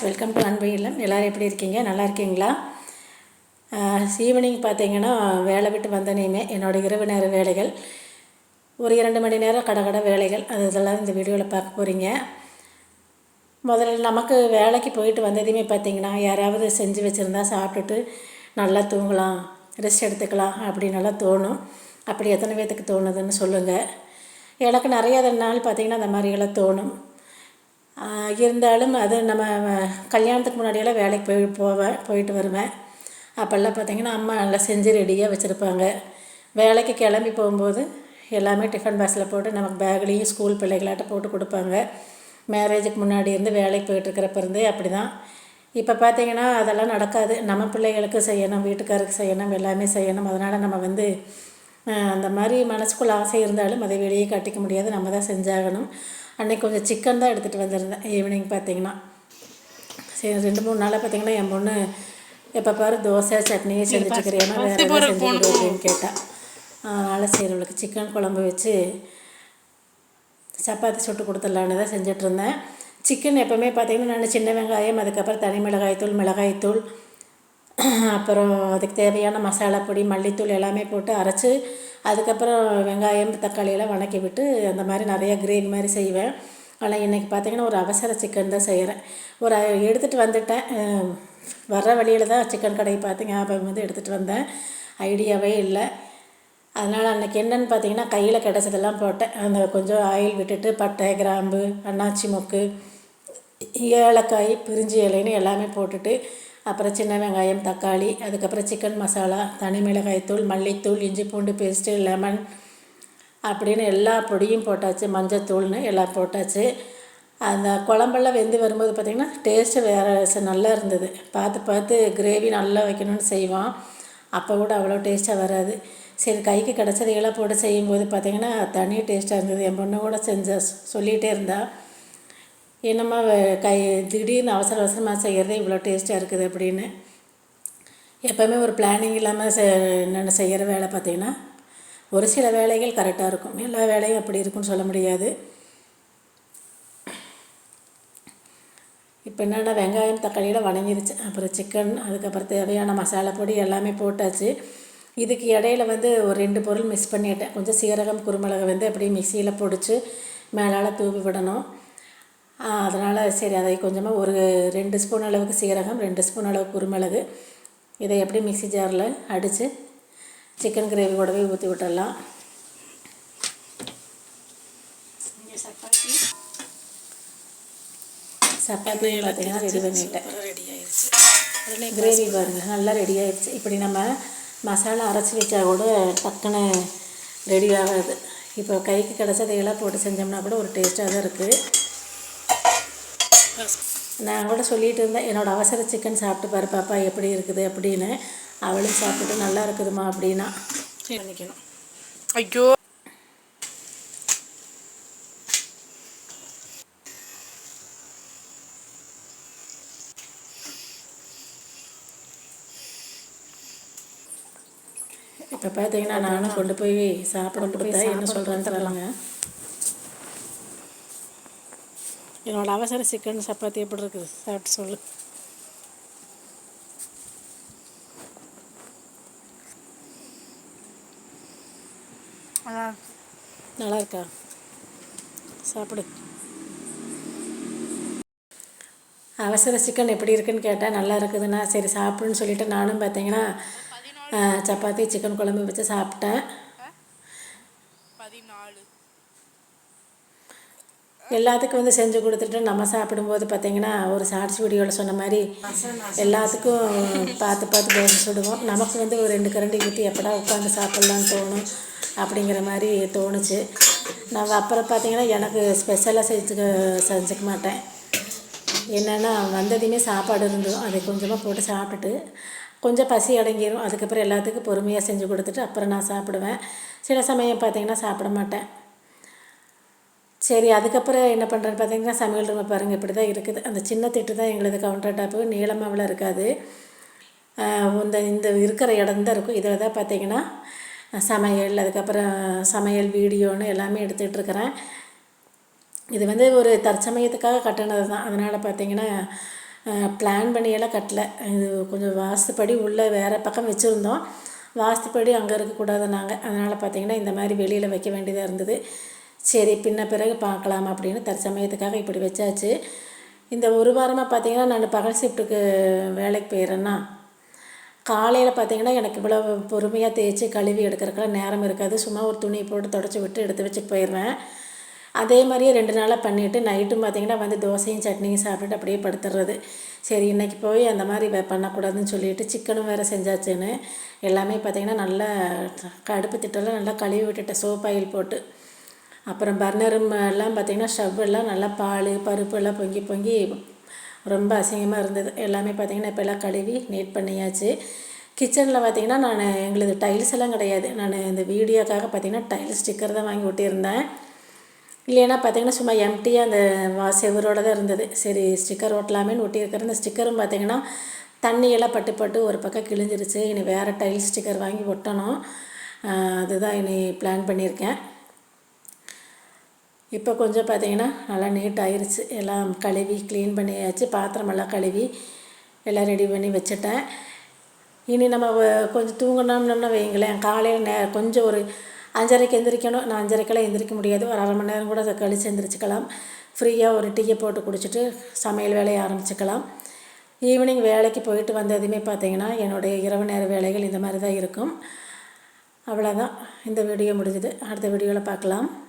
Friends welcome to அன்பு இல்லம் எல்லோரும் எப்படி இருக்கீங்க? நல்லா இருக்கீங்களா? ஈவினிங் பார்த்தீங்கன்னா வேலை விட்டு வந்தனையுமே என்னோடய இரவு நேர வேலைகள். ஒரு இரண்டு மணி நேரம் கடகட கடை வேலைகள். அது இதெல்லாம் இந்த வீடியோவில் பார்க்க போகிறீங்க முதல்ல நமக்கு வேலைக்கு போயிட்டு வந்ததையுமே பார்த்தீங்கன்னா யாராவது செஞ்சு வச்சுருந்தா சாப்பிட்டுட்டு நல்லா தூங்கலாம் ரெஸ்ட் எடுத்துக்கலாம் அப்படின்னு தோணும். அப்படி எத்தனை பேர்த்துக்கு தோணுதுன்னு சொல்லுங்கள் எனக்கு நிறைய நாள் பார்த்திங்கன்னா அந்த மாதிரியெல்லாம் தோணும். இருந்தாலும் அது நம்ம கல்யாணத்துக்கு முன்னாடியெல்லாம் வேலைக்கு போய் போவேன் போயிட்டு வருவேன். அப்போல்லாம் பார்த்திங்கன்னா அம்மா நல்லா செஞ்சு ரெடியாக வச்சுருப்பாங்க. வேலைக்கு கிளம்பி போகும்போது எல்லாமே டிஃபன் பாக்ஸில் போட்டு நமக்கு பேக்லேயும் ஸ்கூல் பிள்ளைகளாட்ட போட்டு கொடுப்பாங்க. மேரேஜுக்கு முன்னாடி இருந்து வேலைக்கு போயிட்டுருக்கிறப்ப இருந்தே அப்படி தான் இப்போ பார்த்திங்கன்னா அதெல்லாம் நடக்காது. நம்ம பிள்ளைகளுக்கு செய்யணும் வீட்டுக்காருக்கு செய்யணும் எல்லாமே செய்யணும். அதனால் நம்ம வந்து அந்த மாதிரி மனசுக்குள்ளே ஆசை இருந்தாலும் அதை வெளியே காட்டிக்க முடியாது. நம்ம தான் செஞ்சாகணும். அன்றைக்கி கொஞ்சம் சிக்கன் தான் எடுத்துகிட்டு வந்திருந்தேன் ஈவினிங் பார்த்திங்கன்னா. சரி ரெண்டு மூணு நாளாக பார்த்திங்கன்னா என் பொண்ணு எப்போ பாரு தோசை சட்னி செஞ்சுட்டுருக்கிறேன்னா வேறு எதாவது செஞ்சு அப்படின்னு கேட்டால் அதனால் சரி அவளுக்கு சிக்கன் குழம்பு வச்சு சப்பாத்தி சுட்டு கொடுத்துடலான்னு தான் செஞ்சிட்ருந்தேன் சிக்கன் எப்போவுமே பார்த்திங்கன்னா நான் சின்ன வெங்காயம் அதுக்கப்புறம் தனி மிளகாய்த்தூள் மிளகாய்த்தூள் அப்புறம் அதுக்கு தேவையான மசாலா பொடி மல்லித்தூள் எல்லாமே போட்டு அரைச்சி அதுக்கப்புறம் வெங்காயம் தக்காளியெல்லாம் வணக்கி விட்டு அந்த மாதிரி நிறையா கிரேவி மாதிரி செய்வேன். ஆனால் இன்றைக்கி பார்த்திங்கன்னா ஒரு அவசர சிக்கன் தான் செய்கிறேன் ஒரு எடுத்துகிட்டு வந்துட்டேன். வர்ற வழியில் தான் சிக்கன் கடை பார்த்து ஞாபகம் வந்து எடுத்துகிட்டு வந்தேன். ஐடியாவே இல்லை. அதனால் அன்றைக்கி என்னென்னு பார்த்தீங்கன்னா கையில் கிடச்சதெல்லாம் போட்டேன். அந்த கொஞ்சம் ஆயில் விட்டுட்டு பட்டை கிராம்பு அண்ணாச்சி மொக்கு ஏலக்காய் பிரிஞ்சி இலைன்னு எல்லாமே போட்டுட்டு அப்புறம் சின்ன வெங்காயம் தக்காளி அதுக்கப்புறம் சிக்கன் மசாலா தனி மிளகாய்த்தூள் மல்லித்தூள் இஞ்சி பூண்டு பேஸ்ட்டு லெமன் அப்படின்னு எல்லா பொடியும் போட்டாச்சு மஞ்சத்தூள்னு எல்லாம் போட்டாச்சு. அந்த குழம்பெல்லாம் வெந்து வரும்போது பார்த்திங்கன்னா டேஸ்ட்டு வேறு நல்லா இருந்தது. பார்த்து பார்த்து கிரேவி நல்லா வைக்கணும்னு செய்வோம் அப்போ கூட அவ்வளோ டேஸ்ட்டாக வராது. சரி கைக்கு கிடச்சதையெல்லாம் போட்டு செய்யும்போது பார்த்திங்கன்னா தனி டேஸ்ட்டாக இருந்தது. என் பொண்ணு கூட செஞ்ச சொல்லிகிட்டே இருந்தாள் என்னம்மா கை திடீர்னு அவசர அவசரமாக செய்கிறதே இவ்வளோ டேஸ்ட்டாக இருக்குது அப்படின்னு. எப்போவுமே ஒரு பிளானிங் இல்லாமல் செ என்னென்ன செய்கிற வேலை பார்த்திங்கன்னா ஒரு சில வேலைகள் கரெக்டாக இருக்கும். எல்லா வேலையும் அப்படி இருக்குன்னு சொல்ல முடியாது. இப்போ என்னென்னா வெங்காயம் தக்காளியில் வணங்கிருச்சு. அப்புறம் சிக்கன் அதுக்கப்புறம் தேவையான மசாலா பொடி எல்லாமே போட்டாச்சு. இதுக்கு இடையில வந்து ஒரு ரெண்டு பொருள் மிஸ் பண்ணிட்டேன். கொஞ்சம் சீரகம் குருமிளகை வந்து அப்படியே மிக்சியில் பொடிச்சு மேலால் தூவி விடணும். அதனால் சரி அதை கொஞ்சமாக ஒரு ரெண்டு ஸ்பூன் அளவுக்கு சீரகம் ரெண்டு ஸ்பூன் அளவுக்கு குருமிளகு. இதை எப்படி மிக்சி ஜாரில் அடித்து சிக்கன் கிரேவி கூடவே ஊற்றி விட்டுடலாம் சப்பாத்தி. பார்த்தீங்கன்னா ரெடி பண்ணிட்டேன். ரெடி ஆயிடுச்சு கிரேவி பாருங்கள் நல்லா ரெடி ஆயிடுச்சு இப்படி நம்ம மசாலா அரைச்சி வச்சா கூட டக்குன்னு ரெடி ஆகாது. இப்போ கைக்கு கிடச்சதையெல்லாம் போட்டு செஞ்சோம்னா கூட ஒரு டேஸ்ட்டாக தான் இருக்குது நான் கூட சொல்லிகிட்டு இருந்தேன் என்னோடய அவசர சிக்கன் சாப்பிட்டு பாரு பாப்பா எப்படி இருக்குது? அப்படின்னு. அவளும் சாப்பிட்டுட்டு நல்லா இருக்குதுமா அப்படின்னா. பண்ணிக்கணும். ஐயோ. இப்போ பார்த்தீங்கன்னா நானும் கொண்டு போய் சாப்பிட கொடுத்தேன் என்ன சொல்கிறேன்னு தெரியலங்க என்னோடய அவசர சிக்கன் சப்பாத்தி எப்படி இருக்குது? சாப்பிட்டு சொல்லு. நல்லா இருக்கா? சாப்பிடு. அவசர சிக்கன் எப்படி இருக்குன்னு கேட்டால் நல்லா இருக்குதுண்ணா சரி சாப்பிடுன்னு சொல்லிவிட்டு நானும் பார்த்தீங்கன்னா சப்பாத்தி சிக்கன் குழம்பு வச்சு சாப்பிட்டேன். எல்லாத்துக்கும் வந்து செஞ்சு கொடுத்துட்டு நம்ம சாப்பிடும்போது பார்த்திங்கன்னா ஒரு ஷார்ட்ஸ் வீடியோவில் சொன்ன மாதிரி எல்லாத்துக்கும் பார்த்து பார்த்து பேச சுடுவோம். நமக்கு வந்து ஒரு ரெண்டு கரண்டி ஊற்றி எப்படா உட்காந்து சாப்பிட்லான்னு தோணும் அப்படிங்கிற மாதிரி தோணுச்சு. நான் அப்புறம் பார்த்திங்கன்னா எனக்கு ஸ்பெஷலாக செஞ்சுக்க செஞ்சுக்க மாட்டேன். என்னென்னா வந்ததையுமே சாப்பாடு இருந்தோம் அதை கொஞ்சமாக போட்டு சாப்பிட்டுட்டு கொஞ்சம் பசி அடங்கிடும் அதுக்கப்புறம் எல்லாத்துக்கும் பொறுமையாக செஞ்சு கொடுத்துட்டு அப்புறம் நான் சாப்பிடுவேன். சில சமயம் பார்த்திங்கன்னா சாப்பிட மாட்டேன். சரி அதுக்கப்புறம் என்ன பண்ணுறேன்னு பார்த்தீங்கன்னா சமையல் ரூமை பாருங்கள் இப்படி தான் இருக்குது. அந்த சின்ன திட்டு தான் எங்களது கவுண்டர் டாப்பு நீளமாவில் இருக்காது. இந்த இந்த இருக்கிற இடம் தான் இருக்கும். இதில் தான் பார்த்தீங்கன்னா சமையல் அதுக்கப்புறம் சமையல் வீடியோன்னு எல்லாமே எடுத்துகிட்டு இருக்கிறேன். இது வந்து ஒரு தற்சமயத்துக்காக கட்டினது தான். அதனால் பார்த்தீங்கன்னா பிளான் பண்ணியெல்லாம் கட்டலை. இது கொஞ்சம் வாஸ்துப்படி உள்ளே வேறு பக்கம் வச்சுருந்தோம். வாஸ்துப்படி அங்கே இருக்கக்கூடாது நாங்கள் அதனால் பார்த்தீங்கன்னா இந்த மாதிரி வெளியில் வைக்க வேண்டியதாக இருந்தது. சரி பின்ன பிறகு பார்க்கலாம் அப்படின்னு தற்சமயத்துக்காக இப்படி வச்சாச்சு. இந்த ஒரு வாரமாக பார்த்தீங்கன்னா நான் பகல் ஷிஃப்ட்டுக்கு வேலைக்கு போயிடுறேன்னா காலையில் பார்த்தீங்கன்னா எனக்கு இவ்வளோ பொறுமையாக தேய்ச்சி கழுவி எடுக்கிறதுக்கெல்லாம் நேரம் இருக்காது. சும்மா ஒரு துணி போட்டு தொடச்சி விட்டு எடுத்து வச்சுட்டு போயிடுவேன். அதே மாதிரியே ரெண்டு நாளாக பண்ணிவிட்டு நைட்டும் பார்த்தீங்கன்னா வந்து தோசையும் சட்னியும் சாப்பிட்டுட்டு அப்படியே படுத்துடுறது சரி இன்றைக்கி போய் அந்த மாதிரி வே- பண்ணக்கூடாதுன்னு சொல்லிட்டு சிக்கனும் வேறு செஞ்சாச்சுன்னு எல்லாமே பார்த்திங்கன்னா நல்லா கடுப்பு திட்டெல்லாம் நல்லா கழுவி விட்டுட்டேன் சோப் ஆயில் போட்டு அப்புறம் பர்னரும் எல்லாம் பார்த்தீங்கன்னா ஸ்டவ்வெல்லாம் நல்லா பால் பருப்பு எல்லாம் பொங்கி பொங்கி ரொம்ப அசிங்கமாக இருந்தது. எல்லாமே பார்த்தீங்கன்னா இப்போ எல்லாம் கழுவி நீட் பண்ணியாச்சு. கிச்சனில் பார்த்தீங்கன்னா நான் எங்களுக்கு டைல்ஸ் எல்லாம் கிடையாது. நான் இந்த வீடியோக்காக பார்த்தீங்கன்னா டைல்ஸ் ஸ்டிக்கர் தான் வாங்கி ஒட்டியிருந்தேன். இல்லைன்னா பார்த்தீங்கன்னா சும்மா எம்டியாக அந்த வா செவரோட தான் இருந்தது. சரி ஸ்டிக்கர் ஒட்டலாமேன்னு ஒட்டியிருக்கிறேன் அந்த ஸ்டிக்கரும் பார்த்தீங்கன்னா தண்ணியெல்லாம் பட்டு பட்டு ஒரு பக்கம் கிழிஞ்சிருச்சு. இனி வேறு டைல்ஸ் ஸ்டிக்கர் வாங்கி ஒட்டணும். அதுதான் இனி பிளான் பண்ணியிருக்கேன். இப்போ கொஞ்சம் பார்த்தீங்கன்னா நல்லா நீட் எல்லாம் கழுவி க்ளீன் பண்ணியாச்சு. பாத்திரமெல்லாம் கழுவி எல்லாம் ரெடி பண்ணி வச்சுட்டேன். இனி நம்ம வ- கொஞ்சம் தூங்கினோம்னு வைங்களேன் காலையில் நே கொஞ்சம் ஒரு அஞ்சரைக்கு எந்திரிக்கணும். நான் அஞ்சரைக்கெல்லாம் எந்திரிக்க முடியாது. ஒரு அரை மணி நேரம் கூட கழிச்சு எந்திரிச்சுக்கலாம். ஃப்ரீயாக ஒரு டீயை போட்டு குடிச்சிட்டு சமையல் வேலையை ஆரம்பிச்சுக்கலாம். ஈவினிங் வேலைக்கு போயிட்டு வந்ததுமே பார்த்தீங்கன்னா என்னுடைய இரவு நேர வேலைகள் இந்த மாதிரி தான் இருக்கும். அவ்வளோதான் இந்த வீடியோ முடிஞ்சுது. அடுத்த வீடியோவில் பார்க்கலாம்.